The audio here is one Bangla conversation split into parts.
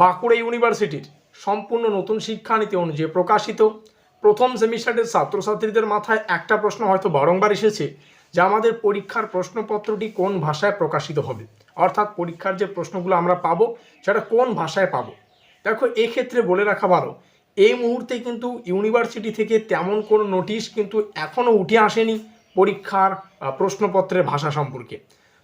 বাঁকুড়া ইউনিভার্সিটির সম্পূর্ণ নতুন শিক্ষানীতি অনুযায়ী প্রকাশিত প্রথম সেমিস্টারের ছাত্রছাত্রীদের মাথায় একটা প্রশ্ন হয়তো বারংবার এসেছে যে আমাদের পরীক্ষার প্রশ্নপত্রটি কোন ভাষায় প্রকাশিত হবে? অর্থাৎ পরীক্ষার যে প্রশ্নগুলো আমরা পাবো, সেটা কোন ভাষায় পাবো? দেখো, এক্ষেত্রে বলে রাখা ভালো, এই মুহূর্তে কিন্তু ইউনিভার্সিটি থেকে তেমন কোনো নোটিশ কিন্তু এখনও উঠে আসেনি পরীক্ষার প্রশ্নপত্রের ভাষা সম্পর্কে।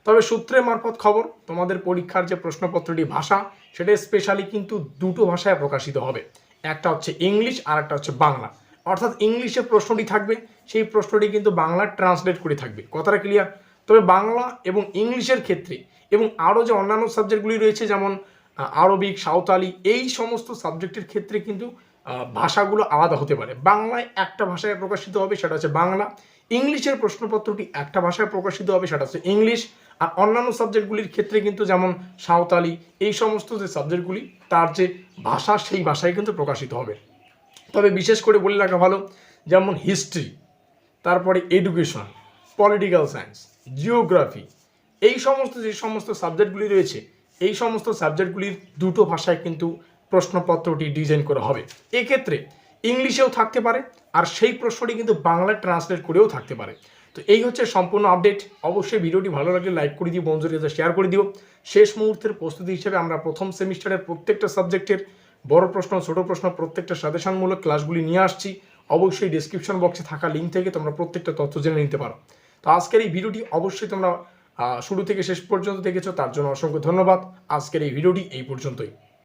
তবে সূত্রের মারফত খবর, তোমাদের পরীক্ষার যে প্রশ্নপত্রটি ভাষা, সেটা স্পেশালি কিন্তু দুটো ভাষায় প্রকাশিত হবে। একটা হচ্ছে ইংলিশ আর একটা হচ্ছে বাংলা। অর্থাৎ ইংলিশে প্রশ্নটি থাকবে, সেই প্রশ্নটি কিন্তু বাংলা ট্রান্সলেট করে থাকবে। কথাটা ক্লিয়ার তবে বাংলা এবং ইংলিশের ক্ষেত্রে এবং আরও যে অন্যান্য সাবজেক্টগুলি রয়েছে, যেমন আরবিক সাঁওতালি এই সমস্ত সাবজেক্টের ক্ষেত্রে কিন্তু ভাষাগুলো আলাদা হতে পারে। বাংলায় একটা ভাষায় প্রকাশিত হবে, সেটা হচ্ছে বাংলা। ইংলিশের প্রশ্নপত্রটি একটা ভাষায় প্রকাশিত হবে, সেটা হচ্ছে ইংলিশ আর অন্যান্য সাবজেক্টগুলির ক্ষেত্রে কিন্তু যেমন সাঁওতালি, এই সমস্ত যে সাবজেক্টগুলি, তার যে ভাষা, সেই ভাষায় কিন্তু প্রকাশিত হবে। তবে বিশেষ করে বলে রাখা ভালো, যেমন হিস্ট্রি তারপরে এডুকেশন পলিটিক্যাল সায়েন্স জিওগ্রাফি এই সমস্ত যে সমস্ত সাবজেক্টগুলি রয়েছে, এই সমস্ত সাবজেক্টগুলির দুটো ভাষায় কিন্তু প্রশ্নপত্রটি ডিজাইন করা হবে। এক্ষেত্রে ইংলিশেও থাকতে পারে, আর সেই প্রশ্নটি কিন্তু বাংলায় ট্রান্সলেট করেও থাকতে পারে। তো এই হচ্ছে সম্পূর্ণ আপডেট অবশ্যই ভিডিওটি ভালো লাগলে লাইক করে দিও, বন্ধুদের কাছে শেয়ার করে দিও। শেষ মুহূর্তের প্রস্তুতি হিসেবে আমরা প্রথম সেমিস্টারের প্রত্যেকটা সাবজেক্টের বড় প্রশ্ন, ছোট প্রশ্ন প্রত্যেকটা সাজেশনমূলক ক্লাসগুলি নিয়ে আসছি। অবশ্যই ডিসক্রিপশন বক্সে থাকা লিঙ্ক থেকে তোমরা প্রত্যেকটা তথ্য জেনে নিতে পারো। তো আজকের এই ভিডিওটি অবশ্যই তোমরা শুরু থেকে শেষ পর্যন্ত দেখেছ, তার জন্য অসংখ্য ধন্যবাদ। আজকের এই ভিডিওটি এই পর্যন্তই।